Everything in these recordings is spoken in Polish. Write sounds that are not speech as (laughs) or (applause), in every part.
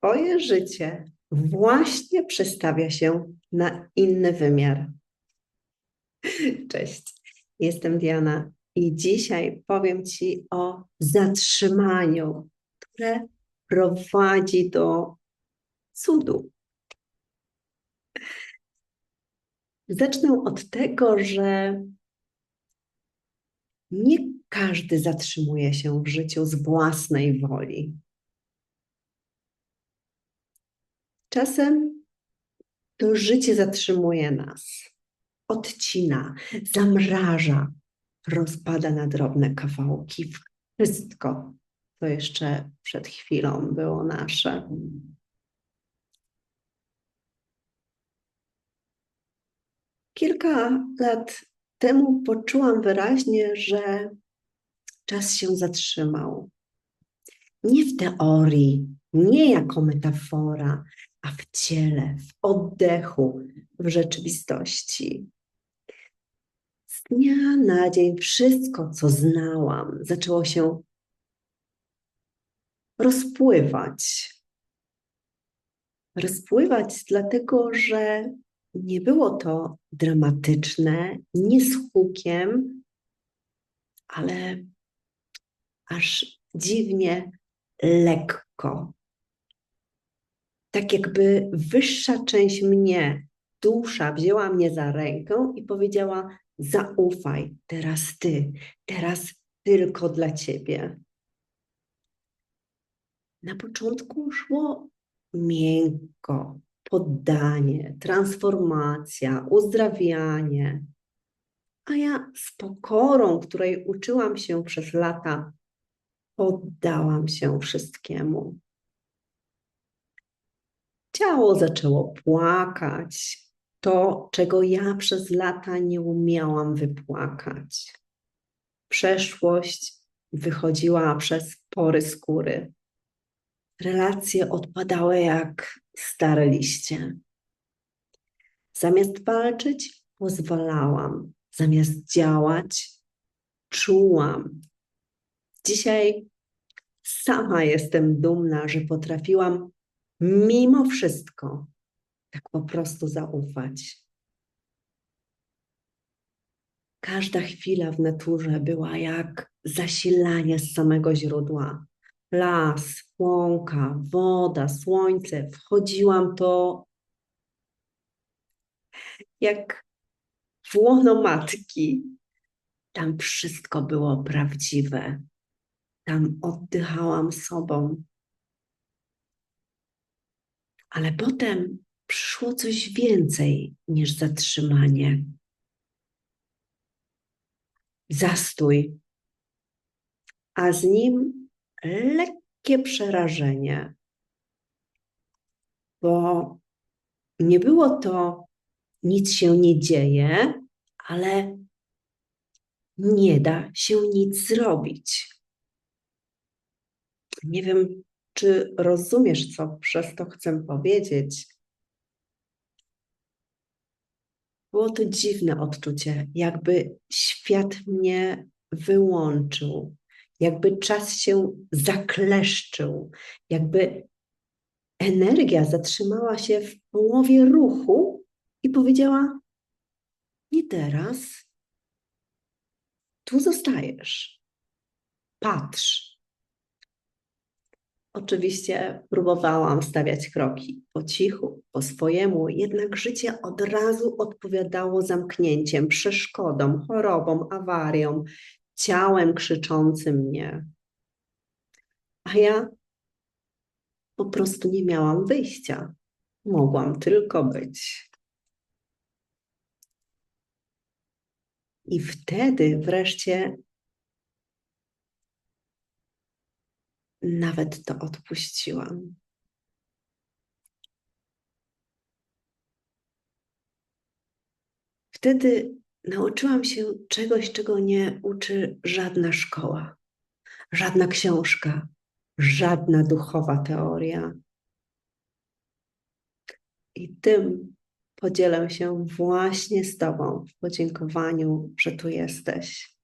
Twoje życie właśnie przestawia się na inny wymiar. (laughs) Cześć, jestem Diana i dzisiaj powiem Ci o zatrzymaniu, które prowadzi do cudu. Zacznę od tego, że nie każdy zatrzymuje się w życiu z własnej woli. Czasem to życie zatrzymuje nas, odcina, zamraża, rozpada na drobne kawałki. Wszystko, co jeszcze przed chwilą było nasze. Kilka lat temu poczułam wyraźnie, że czas się zatrzymał. Nie w teorii, nie jako metafora, a w ciele, w oddechu, w rzeczywistości. Z dnia na dzień wszystko, co znałam, zaczęło się rozpływać. Rozpływać, dlatego że nie było to dramatyczne, nie z hukiem, ale aż dziwnie lekko. Tak jakby wyższa część mnie, dusza, wzięła mnie za rękę i powiedziała: Zaufaj, teraz ty, teraz tylko dla ciebie. Na początku szło miękko, poddanie, transformacja, uzdrawianie. A ja z pokorą, której uczyłam się przez lata, poddałam się wszystkiemu. Ciało zaczęło płakać, to, czego ja przez lata nie umiałam wypłakać. Przeszłość wychodziła przez pory skóry. Relacje odpadały jak stare liście. Zamiast walczyć, pozwalałam. Zamiast działać, czułam. Dzisiaj sama jestem dumna, że potrafiłam mimo wszystko tak po prostu zaufać. Każda chwila w naturze była jak zasilanie z samego źródła. Las, łąka, woda, słońce. Wchodziłam to jak w łono matki. Tam wszystko było prawdziwe. Tam oddychałam sobą. Ale potem przyszło coś więcej niż zatrzymanie. Zastój, a z nim lekkie przerażenie, bo nie było to nic się nie dzieje, ale nie da się nic zrobić. Nie wiem, czy rozumiesz, co przez to chcę powiedzieć? Było to dziwne odczucie, jakby świat mnie wyłączył, jakby czas się zakleszczył, jakby energia zatrzymała się w połowie ruchu i powiedziała: Nie teraz. Tu zostajesz. Patrz. Oczywiście próbowałam stawiać kroki po cichu, po swojemu, jednak życie od razu odpowiadało zamknięciem, przeszkodą, chorobą, awarią, ciałem krzyczącym mnie. A ja po prostu nie miałam wyjścia. Mogłam tylko być. I wtedy wreszcie nawet to odpuściłam. Wtedy nauczyłam się czegoś, czego nie uczy żadna szkoła, żadna książka, żadna duchowa teoria. I tym podzielę się właśnie z Tobą w podziękowaniu, że tu jesteś.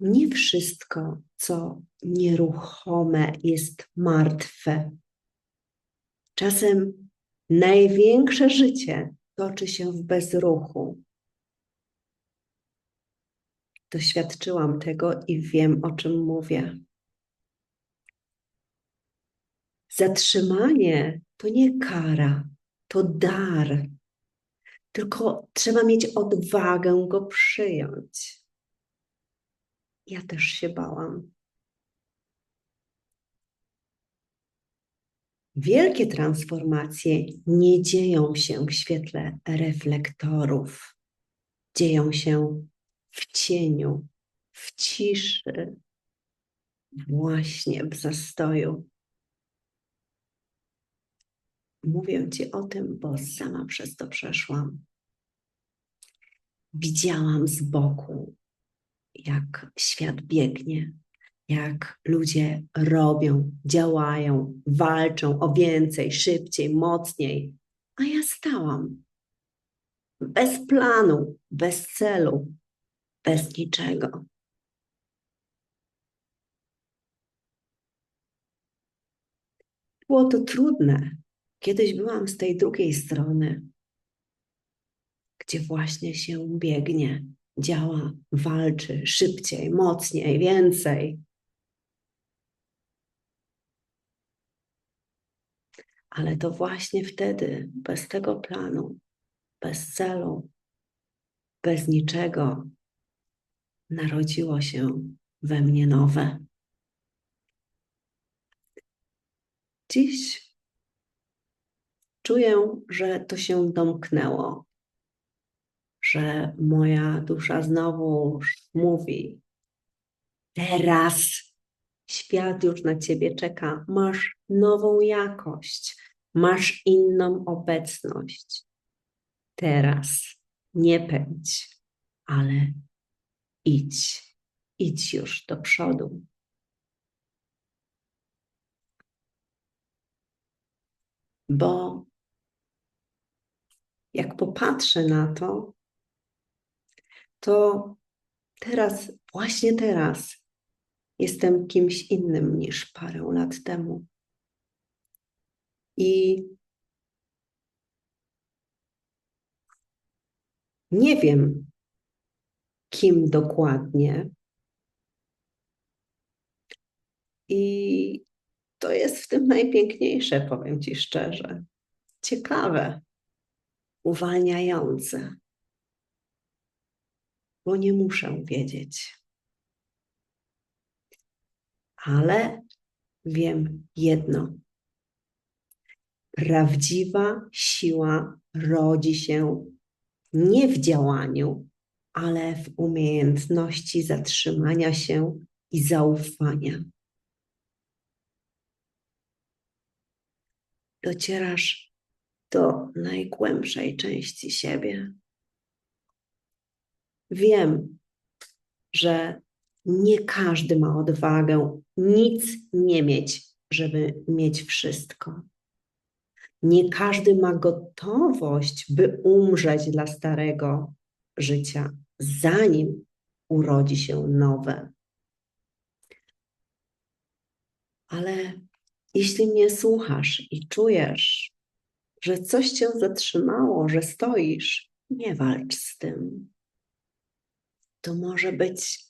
Nie wszystko, co nieruchome, jest martwe. Czasem największe życie toczy się w bezruchu. Doświadczyłam tego i wiem, o czym mówię. Zatrzymanie to nie kara, to dar. Tylko trzeba mieć odwagę go przyjąć. Ja też się bałam. Wielkie transformacje nie dzieją się w świetle reflektorów. Dzieją się w cieniu, w ciszy, właśnie w zastoju. Mówię Ci o tym, bo sama przez to przeszłam. Widziałam z boku, jak świat biegnie, jak ludzie robią, działają, walczą o więcej, szybciej, mocniej, a ja stałam bez planu, bez celu, bez niczego. Było to trudne. Kiedyś byłam z tej drugiej strony, gdzie właśnie się biegnie, działa, walczy szybciej, mocniej, więcej. Ale to właśnie wtedy, bez tego planu, bez celu, bez niczego, narodziło się we mnie nowe. Dziś czuję, że to się domknęło, że moja dusza znowu mówi: Teraz świat już na ciebie czeka, masz nową jakość, masz inną obecność. Teraz nie pędź, ale idź, idź już do przodu. Bo jak popatrzę na to, to teraz, właśnie teraz, jestem kimś innym niż parę lat temu. I nie wiem, kim dokładnie. I to jest w tym najpiękniejsze, powiem Ci szczerze. Ciekawe, uwalniające, bo nie muszę wiedzieć. Ale wiem jedno. Prawdziwa siła rodzi się nie w działaniu, ale w umiejętności zatrzymania się i zaufania. Docierasz do najgłębszej części siebie. Wiem, że nie każdy ma odwagę nic nie mieć, żeby mieć wszystko. Nie każdy ma gotowość, by umrzeć dla starego życia, zanim urodzi się nowe. Ale jeśli mnie słuchasz i czujesz, że coś cię zatrzymało, że stoisz, nie walcz z tym. To może być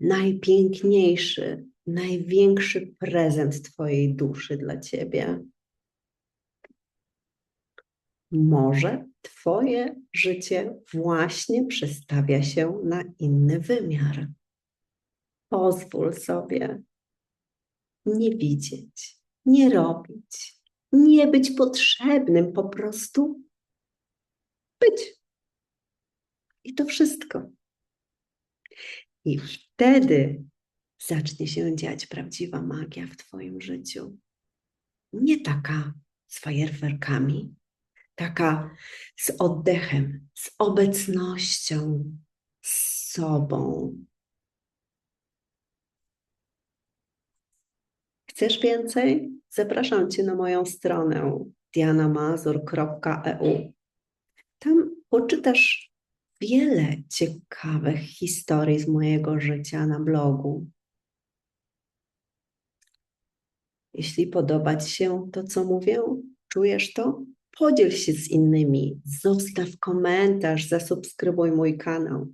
najpiękniejszy, największy prezent Twojej duszy dla Ciebie. Może Twoje życie właśnie przestawia się na inny wymiar. Pozwól sobie nie widzieć, nie robić, nie być potrzebnym, po prostu być. I to wszystko. I wtedy zacznie się dziać prawdziwa magia w Twoim życiu. Nie taka z fajerwerkami, taka z oddechem, z obecnością, z sobą. Chcesz więcej? Zapraszam Cię na moją stronę dianamazur.eu. Tam poczytasz wiele ciekawych historii z mojego życia na blogu. Jeśli podoba Ci się to, co mówię, czujesz to, podziel się z innymi, zostaw komentarz, zasubskrybuj mój kanał.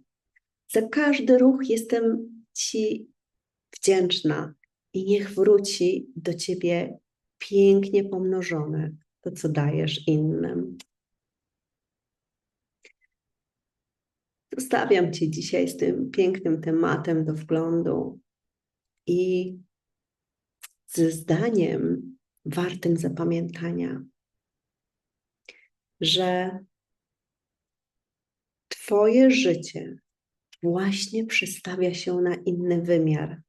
Za każdy ruch jestem Ci wdzięczna i niech wróci do Ciebie pięknie pomnożone to, co dajesz innym. Zostawiam Cię dzisiaj z tym pięknym tematem do wglądu i ze zdaniem wartym zapamiętania, że Twoje życie właśnie przestawia się na inny wymiar.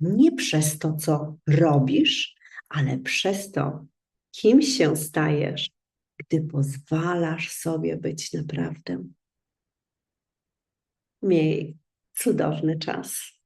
Nie przez to, co robisz, ale przez to, kim się stajesz, gdy pozwalasz sobie być naprawdę. Miej cudowny czas.